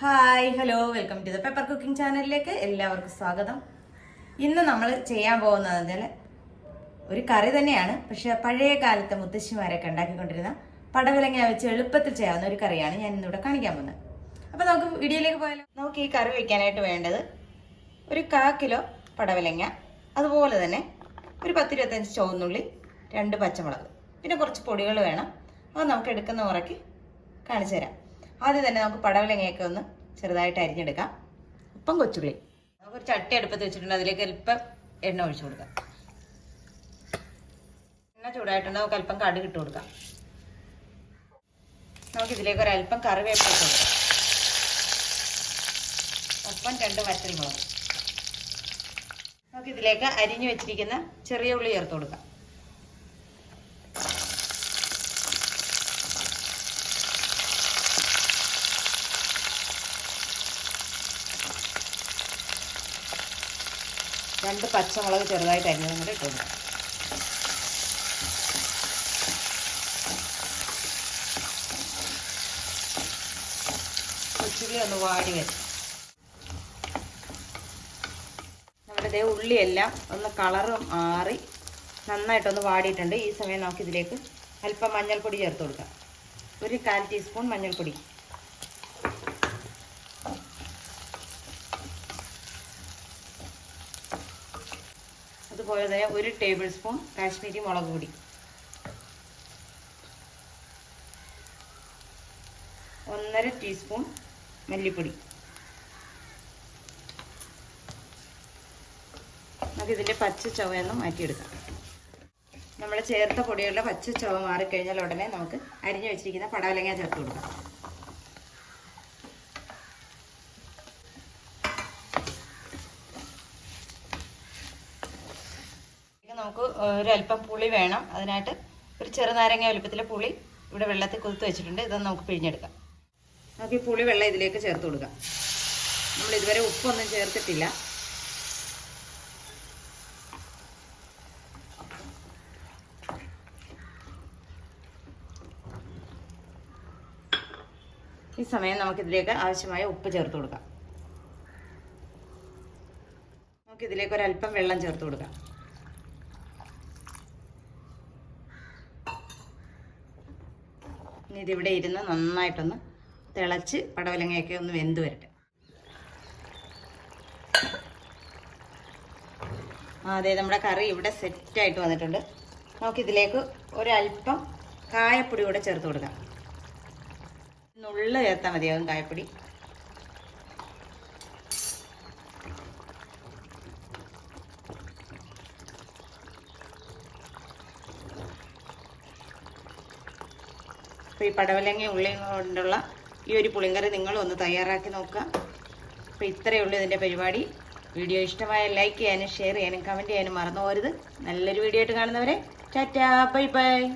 Hi hello welcome to the paper cooking ചാനലിലേക്ക് എല്ലാവർക്കും സ്വാഗതം. ഇന്ന് നമ്മൾ ചെയ്യാൻ പോകുന്നത് ഒരു കറി തന്നെയാണ്. പക്ഷെ പഴയ കാലത്തെ മുത്തശ്ശിമാരൊക്കെ ഉണ്ടാക്കിക്കൊണ്ടിരുന്ന പടവലങ്ങ വെച്ച് എളുപ്പത്തിൽ ചെയ്യാവുന്ന ഒരു കറിയാണ് ഞാൻ ഇന്നിവിടെ കാണിക്കാൻ പോകുന്നത്. അപ്പോൾ നമുക്ക് വീഡിയോയിലേക്ക് പോയാലോ? നമുക്ക് ഈ കറി വയ്ക്കാനായിട്ട് വേണ്ടത് ഒരു കാ കിലോ പടവലങ്ങ അതുപോലെ തന്നെ ഒരു പത്തിരുപത്തഞ്ച് ചുവന്നുള്ളി രണ്ട് പച്ചമുളക് പിന്നെ കുറച്ച് പൊടികൾ വേണം. അത് നമുക്ക് എടുക്കുന്ന മുറയ്ക്ക് കാണിച്ചു തരാം ആദ്യം തന്നെ നമുക്ക് പടവലങ്ങയൊക്കെ ഒന്ന് ചെറുതായിട്ട് അരിഞ്ഞെടുക്കാം. ഉപ്പം കൊച്ചുള്ളി. നമുക്ക് ചട്ടി അടുപ്പത്ത് വെച്ചിട്ടുണ്ട്. അതിലേക്ക് അല്പം എണ്ണ ഒഴിച്ചു കൊടുക്കാം. എണ്ണ ചൂടായിട്ടുണ്ട്. നമുക്ക് അല്പം കടുക് ഇട്ട് കൊടുക്കാം. നമുക്ക് ഇതിലേക്ക് ഒരു അല്പം കറിവേപ്പില ഇട്ട് കൊടുക്കാം. ഒപ്പം രണ്ട് വറ്റൽമുളക്. നമുക്ക് ഇതിലേക്ക് അരിഞ്ഞു വെച്ചിരിക്കുന്ന ചെറിയ ഉള്ളി ചേർത്ത് കൊടുക്കാം. രണ്ട് പച്ചമുളക് ചെറുതായിട്ട് അരിഞ്ഞതും കൂടെ ഇട്ടു കൊച്ചുള്ളി ഒന്ന് വാടി വരും. നമ്മുടെ ഇതേ ഉള്ളിയെല്ലാം ഒന്ന് കളറ് മാറി നന്നായിട്ടൊന്ന് വാടിയിട്ടുണ്ട്. ഈ സമയം നമുക്കിതിലേക്ക് അല്പം മഞ്ഞൾപ്പൊടി ചേർത്ത് കൊടുക്കാം. ഒരു കാൽ ടീസ്പൂൺ മഞ്ഞൾപ്പൊടി. അതുപോലെ തന്നെ ഒരു ടേബിൾ സ്പൂൺ കാശ്മീരി മുളക് പൊടി. ഒന്നര ടീസ്പൂൺ മല്ലിപ്പൊടി. നമുക്ക് ഇതിന്റെ പച്ച ചുവയൊന്ന് മാറ്റിയെടുക്കാം. നമ്മൾ ചേർത്ത പൊടികളുടെ പച്ച ചുവ മാറിക്കഴിഞ്ഞാൽ ഉടനെ നമുക്ക് അരിഞ്ഞു വെച്ചിരിക്കുന്ന പടവലങ്ങ ചേർത്ത് കൊടുക്കാം. നമുക്ക് ഒരല്പം പുളി വേണം. അതിനായിട്ട് ഒരു ചെറുനാരങ്ങ വലുപ്പത്തിലെ പുളി ഇവിടെ വെള്ളത്തിൽ കുതിർത്ത് വെച്ചിട്ടുണ്ട്. ഇതൊന്ന് നമുക്ക് പിഴിഞ്ഞെടുക്കാം. നമുക്ക് ഈ പുളി വെള്ളം ഇതിലേക്ക് ചേർത്ത് കൊടുക്കാം. നമ്മൾ ഇതുവരെ ഉപ്പൊന്നും ചേർത്തിട്ടില്ല. ഈ സമയം നമുക്കിതിലേക്ക് ആവശ്യമായ ഉപ്പ് ചേർത്ത് കൊടുക്കാം. നമുക്കിതിലേക്ക് ഒരല്പം വെള്ളം ചേർത്ത് കൊടുക്കാം. ഇനി ഇതിവിടെ ഇരുന്ന് നന്നായിട്ടൊന്ന് തിളച്ച് പടവലങ്ങയൊക്കെ ഒന്ന് വെന്ത് വരട്ടെ. അതെ നമ്മുടെ കറി ഇവിടെ സെറ്റായിട്ട് വന്നിട്ടുണ്ട്. നമുക്കിതിലേക്ക് ഒരല്പം കായപ്പൊടി കൂടെ ചേർത്ത് കൊടുക്കാം. നുള്ള് ചേർത്താൽ മതിയാകും കായപ്പൊടി. അപ്പോൾ ഈ പടവലങ്ങ ഉള്ളി കൊണ്ടുള്ള ഈ ഒരു പുളിങ്കറി നിങ്ങൾ ഒന്ന് തയ്യാറാക്കി നോക്കുക. അപ്പോൾ ഇത്രയേ ഉള്ളൂ ഇതിന്റെ പരിപാടി. വീഡിയോ ഇഷ്ടമായ ലൈക്ക് ചെയ്യാനും ഷെയർ ചെയ്യാനും കമന്റ് ചെയ്യാനും മറന്നു പോരുത് നല്ലൊരു വീഡിയോ ആയിട്ട് കാണുന്നവരെ ടാറ്റാ ബൈ ബൈ.